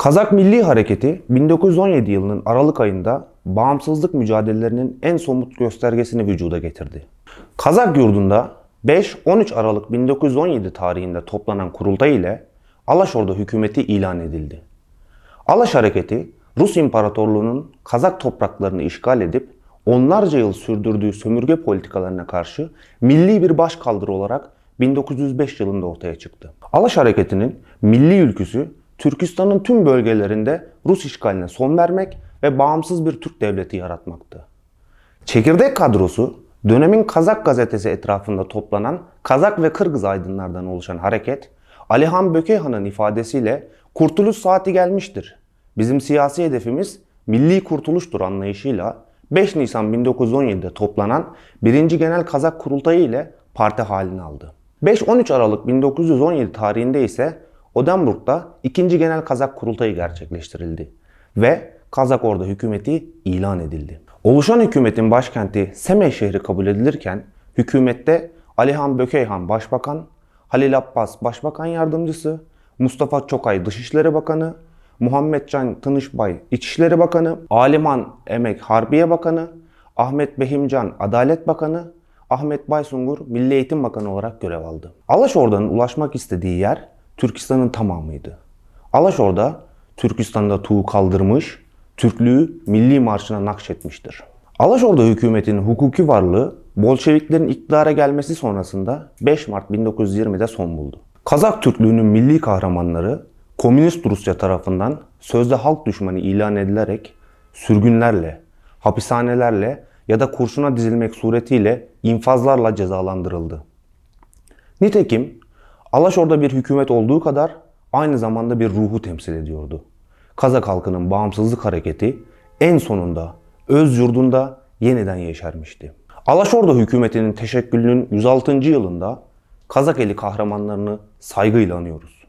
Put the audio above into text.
Kazak Milli Hareketi 1917 yılının Aralık ayında bağımsızlık mücadelelerinin en somut göstergesini vücuda getirdi. Kazak yurdunda 5-13 Aralık 1917 tarihinde toplanan kurultay ile Alaşordu hükümeti ilan edildi. Alaş Hareketi Rus İmparatorluğu'nun Kazak topraklarını işgal edip onlarca yıl sürdürdüğü sömürge politikalarına karşı milli bir başkaldırı olarak 1905 yılında ortaya çıktı. Alaş Hareketi'nin milli ülküsü Türkistan'ın tüm bölgelerinde Rus işgaline son vermek ve bağımsız bir Türk devleti yaratmaktı. Çekirdek kadrosu dönemin Kazak gazetesi etrafında toplanan Kazak ve Kırgız aydınlardan oluşan hareket, Alihan Bökeyhan'ın ifadesiyle kurtuluş saati gelmiştir. Bizim siyasi hedefimiz milli kurtuluştur anlayışıyla 5 Nisan 1917'de toplanan 1. Genel Kazak Kurultayı ile parti halini aldı. 5-13 Aralık 1917 tarihinde ise Odenburg'da 2. Genel Kazak Kurultayı gerçekleştirildi ve Kazak Ordu hükümeti ilan edildi. Oluşan hükümetin başkenti Semey şehri kabul edilirken hükümette Alihan Bökeyhan Başbakan, Halil Abbas Başbakan Yardımcısı, Mustafa Çokay Dışişleri Bakanı, Muhammed Can Tınışbay İçişleri Bakanı, Aliman Emek Harbiye Bakanı, Ahmet Behimcan Adalet Bakanı, Ahmet Baysungur Milli Eğitim Bakanı olarak görev aldı. Alaşorda'nın ulaşmak istediği yer Türkistan'ın tamamıydı. Alaşorda Türkistan'da tuğ kaldırmış, Türklüğü milli marşına nakşetmiştir. Alaşorda hükümetinin hukuki varlığı Bolşeviklerin iktidara gelmesi sonrasında 5 Mart 1920'de son buldu. Kazak Türklüğünün milli kahramanları Komünist Rusya tarafından sözde halk düşmanı ilan edilerek sürgünlerle, hapishanelerle ya da kurşuna dizilmek suretiyle infazlarla cezalandırıldı. Nitekim Alaşor'da bir hükümet olduğu kadar aynı zamanda bir ruhu temsil ediyordu. Kazak halkının bağımsızlık hareketi en sonunda öz yurdunda yeniden yeşermişti. Alaşorda hükümetinin teşekkülünün 106. yılında Kazak eli kahramanlarını saygıyla anıyoruz.